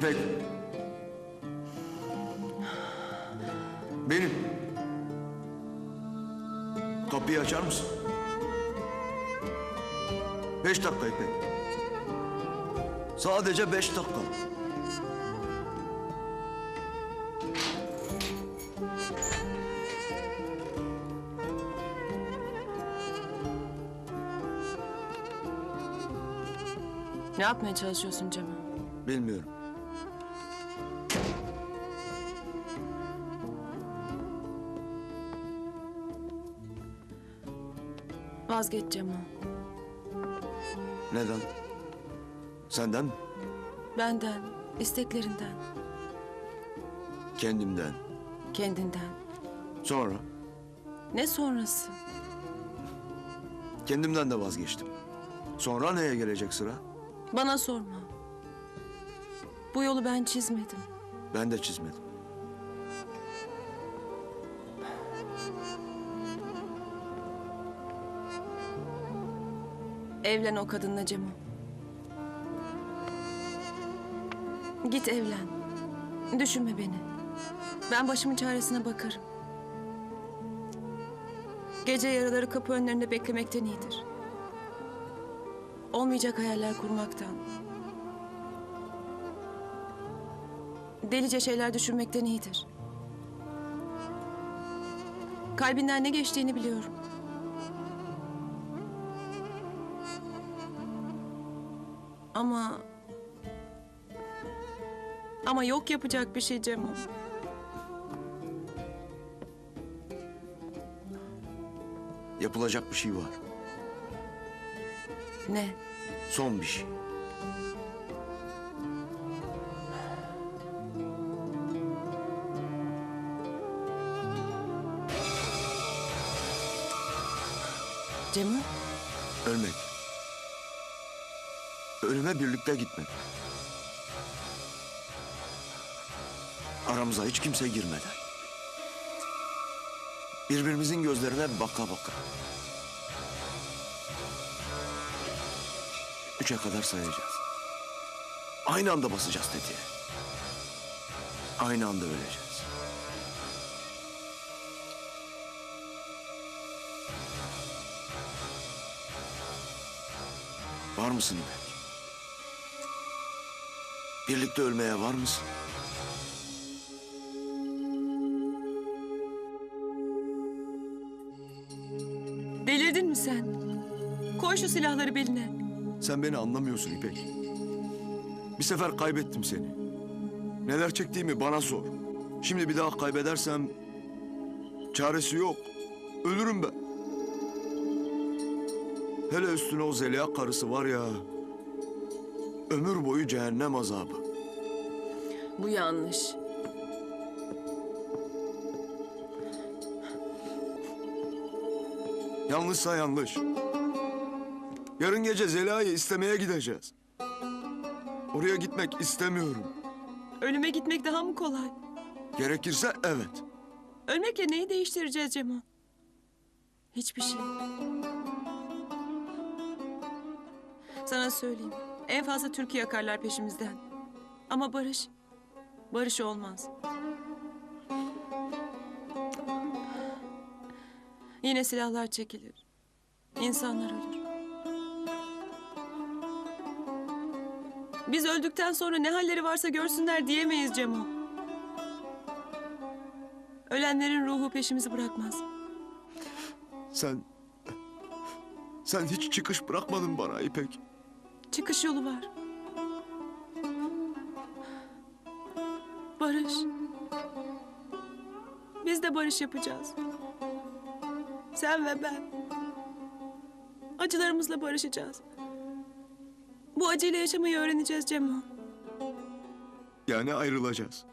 İpek. Benim. Kapıyı açar mısın? Beş dakika İpek. Sadece beş dakika. Ne yapmaya çalışıyorsun Cemal? Bilmiyorum. Vazgeç Cemal. Neden? Senden mi? Benden, isteklerinden, Kendimden. kendinden. Sonra Ne sonrası? kendimden de vazgeçtim. Sonra neye gelecek sıra? Bana sorma. Bu yolu ben çizmedim. Ben de çizmedim. Evlen o kadınla Cemal. Git evlen. Düşünme beni. Ben başımın çaresine bakarım. Gece yaraları kapı önlerinde beklemekten iyidir. Olmayacak hayaller kurmaktan. Delice şeyler düşünmekten iyidir. Kalbinden ne geçtiğini biliyorum. Ama... Ama yok yapacak bir şey Cemo. Yapılacak bir şey var. Ne? Son bir şey. Cemo? Ölmek. Ölüme birlikte gitmek. Aramıza hiç kimse girmeden. Birbirimizin gözlerine baka baka. Üçe kadar sayacağız. Aynı anda basacağız tetiğe. Aynı anda öleceğiz. Var mısın İpek? Birlikte ölmeye var mısın? Delirdin mi sen? Koy şu silahları beline. Sen beni anlamıyorsun İpek. Bir sefer kaybettim seni. Neler çektiğimi bana sor. Şimdi bir daha kaybedersem çaresi yok. Ölürüm ben. Hele üstüne o Zeliha karısı var ya. Ömür boyu cehennem azabı. Bu yanlış. Yanlışsa yanlış. Yarın gece Zeliha'yı istemeye gideceğiz. Oraya gitmek istemiyorum. Ölüme gitmek daha mı kolay? Gerekirse evet. Ölmekle neyi değiştireceğiz Cemo? Hiçbir şey. Sana söyleyeyim. En fazla Türkiye yakarlar peşimizden. Ama barış, barış olmaz. Yine silahlar çekilir. İnsanlar ölür. Biz öldükten sonra ne halleri varsa görsünler diyemeyiz Cemo. Ölenlerin ruhu peşimizi bırakmaz. Sen... Sen hiç çıkış bırakmadın bana İpek. Çıkış yolu var. Barış. Biz de barış yapacağız. Sen ve ben. Acılarımızla barışacağız. Bu acıyla yaşamayı öğreneceğiz Cemo. Yani ayrılacağız.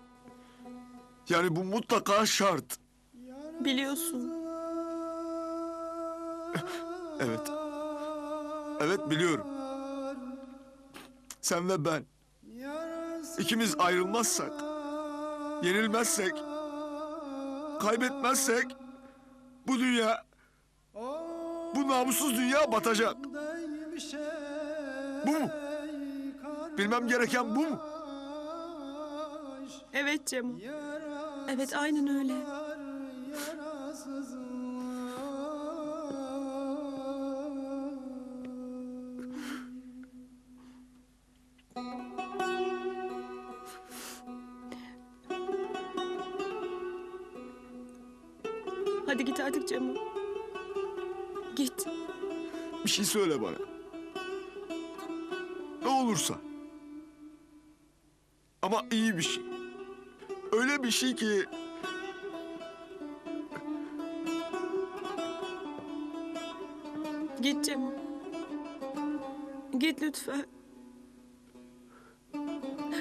Yani bu mutlaka şart. Biliyorsun. Evet. Evet biliyorum. Sen ve ben. İkimiz ayrılmazsak, yenilmezsek, kaybetmezsek bu dünya, bu namussuz dünya batacak. Bu mu? Bilmem gereken bu mu? Evet Cemo. Evet aynen öyle. Hadi git artık Cemo. Git. Bir şey söyle bana. Ne olursa. Ama iyi bir şey. Öyle bir şey ki Git Cemo. Git lütfen.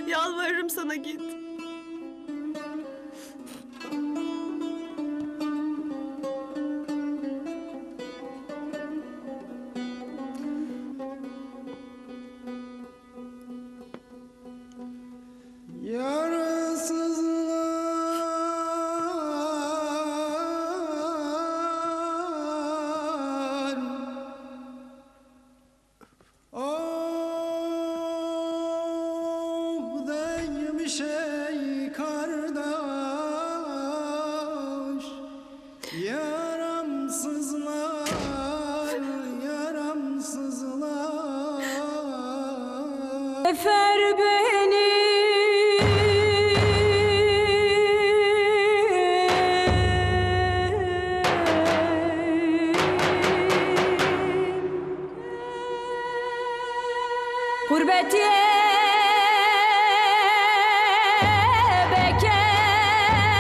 Yalvarırım sana git.